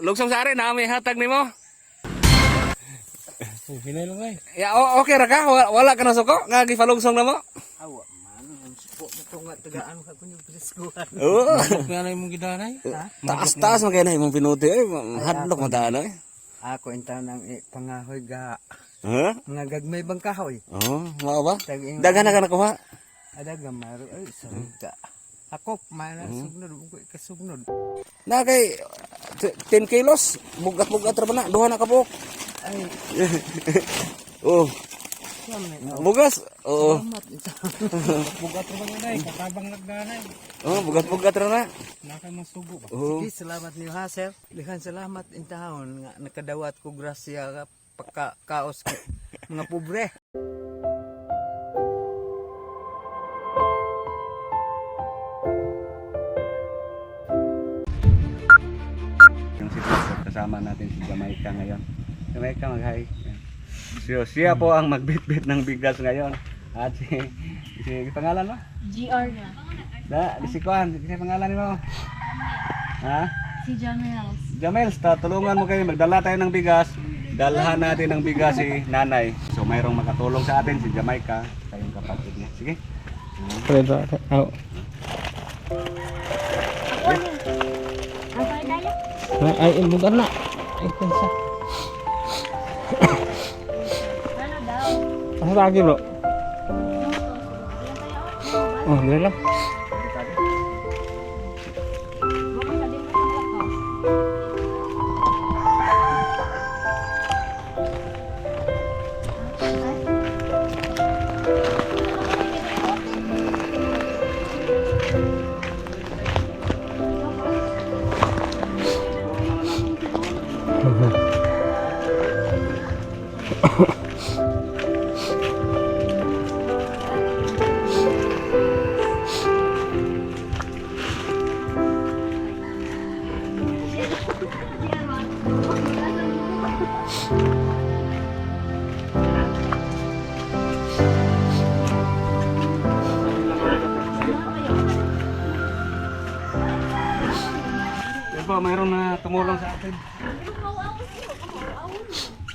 lugsong sa ari na may hatag nimo. Oh, hinay lang ay. Ya o- okay ra ka? Wala, wala ka na suko nga gipalugsong na mo? Awa man, ang suko mo to nga tagaan ka kunya preskuhan. Oo. Nga na imong gidanay. Taas taas man kay na imong pinuti ay hadlok man taano eh. Ako inta nang eh, pangahoy ga Ha? nga gagmay bang kahoy. Oh, mao ba? Daghan na ka nakuha. Ada gamaro ay sarga. Ako mana sugnod ko ikasugnod. Na kay 10 kilos, bugat-bugat ra na, duha na ka. Ay, Oh, na. bugas. Oo. Bugat ra ba nay? Katabang nagdanay. Oh, bugat-bugat ra na. Nakay masugo ba? Oh. Sige, salamat niyo ha, sir. Lihan salamat intahon nga nakadawat ko grasya ka pagka-kaos ko. Mga pobre. Kasama natin si Jamaica ngayon. Jamaica, mag-hi. So, siya po ang magbitbit ng bigas ngayon. At si, si pangalan mo? GR na. Da, si Kuan, si pangalan mo? Ha? Si Reynolds. Jamels, tulungan mo kayo, magdala tayo ng bigas. Dalhan natin ng bigas si nanay. So mayroong makatulong sa atin si Jamaica, kayong kapatid niya. Sige. Pwede. Aw. Pagdala? Ay, ay bugat na. Ay, pensa. Ano daw? Asa lagi bro? Oh, dire lang. Mau 手不好，我我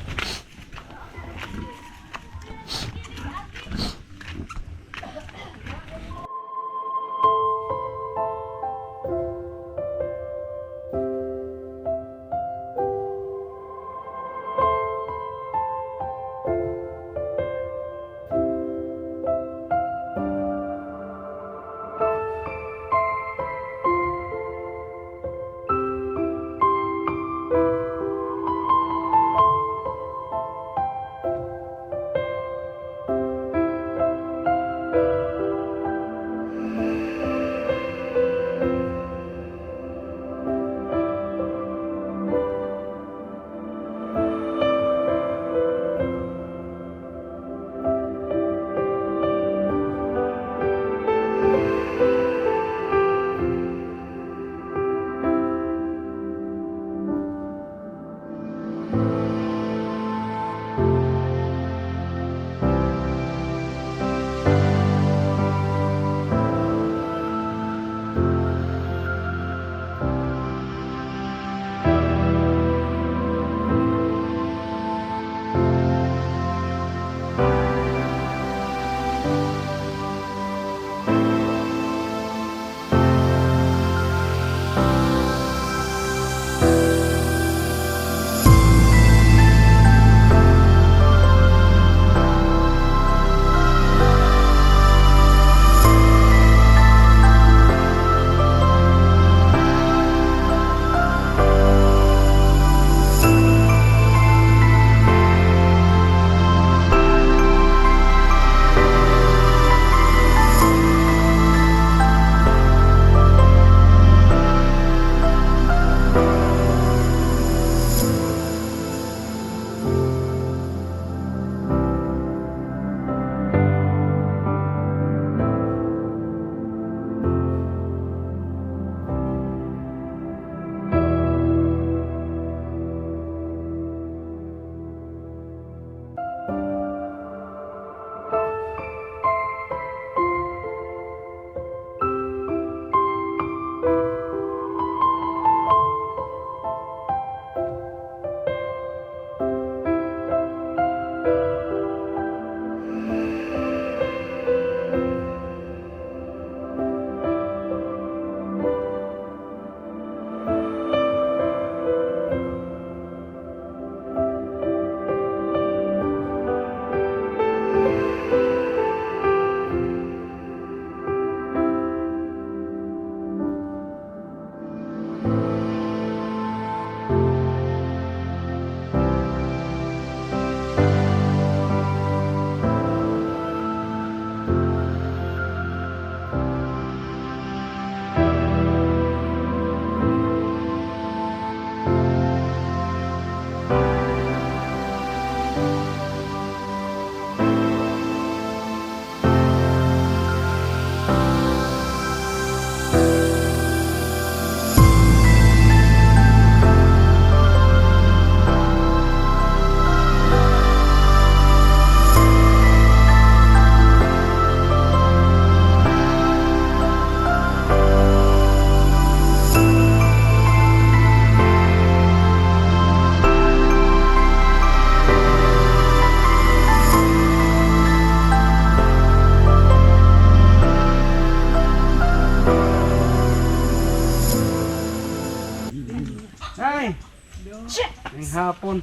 hapon.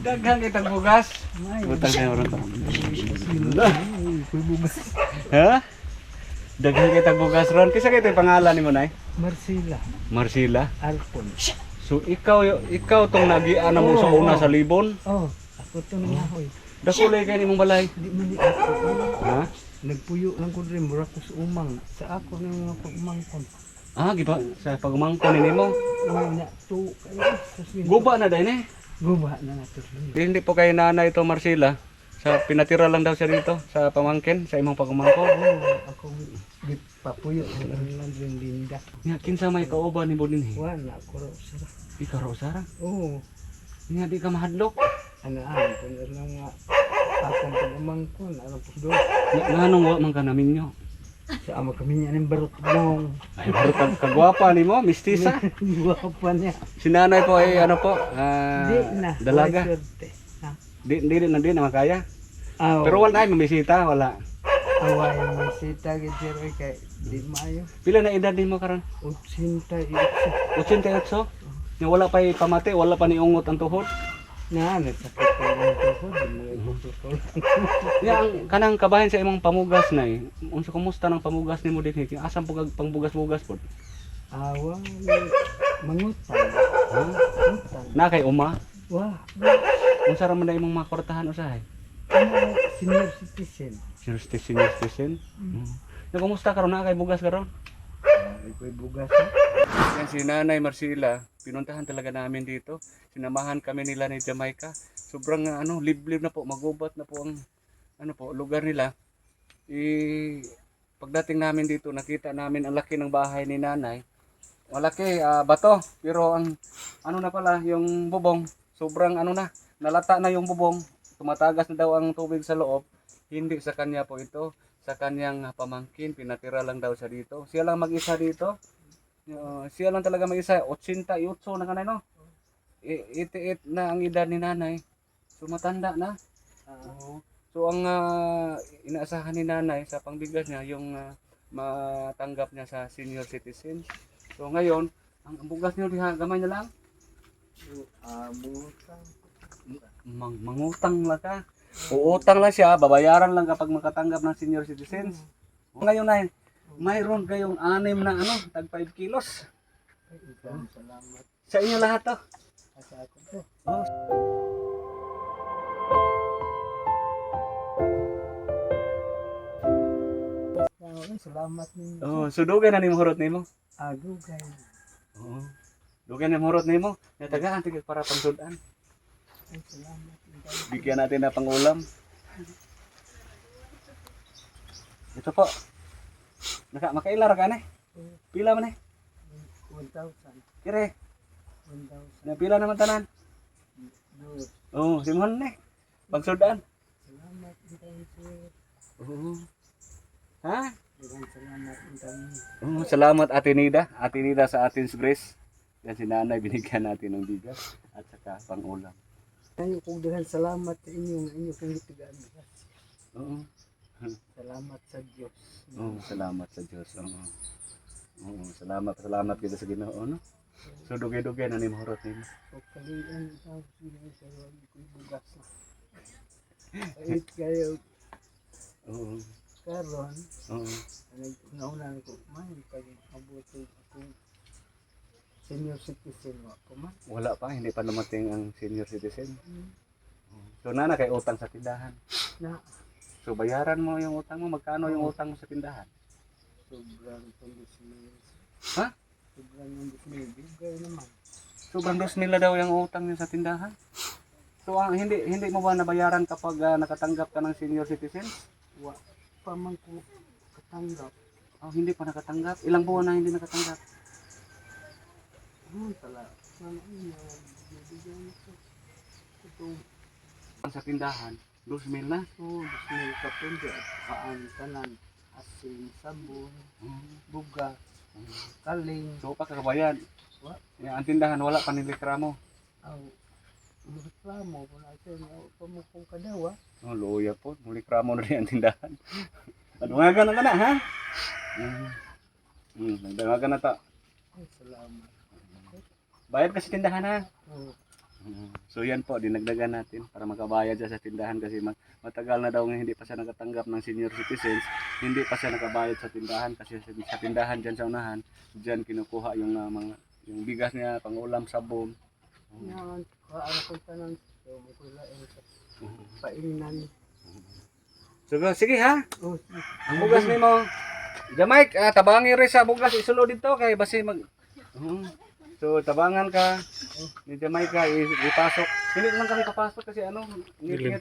Daghang kitang bugas. Butang na ron to. Ha? Daghang kitang bugas ron. Kisa yung pangalan ni mo nay? Marcela, Marcela. Alpon. So ikaw ikaw tong nagian na mo sa una sa libon. Oh, ako to nang ahoy. Dakulay kay nimong balay. Di man di ako. Ha? Nagpuyo lang ko rin, mura ko sa umang. Sa ako ng mga pagmangkon. Ah, giba sa pagmangko ni nimo. Na Guba na dai ni. Guba na nato. Hindi po kay nanay to Marcela. Sa pinatira lang daw siya dito sa pamangkin sa imong pagmangko. Oh, ako papuyo lang rin linda. Nya kinsa may kauban ni bodin. Wala ko ro sa. Ikaw ra usara. Oh, Nya di ka mahadlok. anaan ko na lang nga akong pagmangkon. Ano po do? Nya nganong wa man ka namin nyo. Sa ama kami niya ng barot dong. Ay, baro ka kagwapa nimo, mistisa. Guwapa niya. Si nanay po ay ano po, ah, Di na. dalaga. May swerte. Ha? Di di di na di na makaya. Aw. Pero wala tayo mamisita, wala. away may sita gid kay di maayo. Pila na edad nimo karon? Utsinta itsa. 88. Nya wala pa pamati, wala pa ni ungot ang tuhod. Na nagsakit ko ng tuhod, di mo ipuputol. Nya ang kanang kabahin sa imong pamugas nay. Unsa kumusta ng pamugas nimo dinhi? Asam pug pangbugas-bugas pod? Awa mangutang. Ha? Utang. Na kay uma. Wah, Unsa ra man na imong makortahan usahay? ano senior citizen. Senior station. Mm. Nya kumusta karon na kay bugas karon? Ay ko'y bugas na. Yan si Nanay Marcela, pinuntahan talaga namin dito. Sinamahan kami nila ni Jamaica. Sobrang uh, ano, liblib na po, magubat na po ang ano po, lugar nila. I pagdating namin dito, nakita namin ang laki ng bahay ni Nanay. Malaki, ah, bato, pero ang ano na pala, yung bubong, sobrang ano na, nalata na yung bubong. Tumatagas na daw ang tubig sa loob. Hindi sa kanya po ito, sa kanyang ah, pamangkin, pinatira lang daw siya dito. Siya lang mag-isa dito. Uh, siya lang talaga may isa, 88 na kanay no. I- 88 na ang edad ni nanay. So matanda na. Oo. So ang ah, inaasahan ni nanay sa pangbigas niya yung ah, matanggap niya sa senior citizen. So ngayon, ang bugas niyo diha gamay na lang. Ah, butang. Mang mangutang lang ka. Uutang lang siya, babayaran lang kapag makatanggap ng senior citizens. Ngayon na mayroon kayong anim na ano, tag 5 kilos. Sa inyo lahat to. Ay, salamat ninyo. Oh, so dugay na nimo hurot nimo. Agugay. Oo. Dugay na hurot nimo. Natagaan tigil para pangsudan. Salamat. Bigyan natin na pangulam. Ito po. Naka makailar ka na. Pila man eh. 1,000. Kire, 1,000. na pila naman tanan. Dos. Oh, simon na eh. Pangsudan. Salamat. Oo. Ha? Daghang salamat. Oh, salamat Ate Nida. Ate Nida sa Atin's Grace. Yan si nanay binigyan natin ng bigas at saka pangulam. Tayo kong daghang salamat sa inyo nga inyo kong itigaan. Oo. Salamat sa Diyos. Oo, salamat sa Diyos. Oo. Oo, salamat, salamat kita sa Ginoo, no? So dugay-dugay na ni mahurot nimo. O kalian ikaw sila sa wag ko'y bugas. Kahit kayo Oo. karon, Oo. nag-unauna ko, man, pag mabuti senior citizen mo ako man. Wala pa, hindi pa dumating ang senior citizen. Oo. So nana kay utang sa tindahan. Na, So bayaran mo yung utang mo, magkano yung utang mo sa tindahan? sobrang tulis niyo. Ha? Sobrang yung niyo. Bigay naman. Sobrang dos nila daw yung utang niya sa tindahan. So ang hindi hindi mo ba nabayaran kapag ah, nakatanggap ka ng senior citizen? Wa pa man ko katanggap. Oh, hindi pa nakatanggap. Ilang buwan na hindi nakatanggap? Hmm. Ano yun. Ito, Sa tindahan, 2,000 na. oh, gusto nyo kapundi at paan tanan. Asin, sabon, buga, kaling, So pa kakabayan. Wa. Yung ang tindahan wala pa nireklamo. aw, reklamo ko na ito, pa mo kong kadawa. Oh, luya po. Muli kramo na rin ang tindahan. Nadungagan na ka na, ha? Mm. Mm, nadungagan na ta. Ay, salamat. Bayad ka sa tindahan ha. Oo. Mm. So yan po, dinagdagan natin para makabayad siya sa tindahan kasi ma- matagal na daw nga hindi pa siya nakatanggap ng senior citizens, hindi pa siya nakabayad sa tindahan kasi sa, tindahan dyan sa unahan, dyan kinukuha yung ah, mga yung bigas niya, pangulam, sabon. Yan, kaano ko tanan. Sa painan. So sige ha, Oh, ang bugas ni mo. Jamaic, ah, tabangi rin sa bugas isulo dito kay basi mag Mhm. So tabangan ka ni Jamaica ipasok. Hindi lang kami papasok kasi ano, ngit-ngit.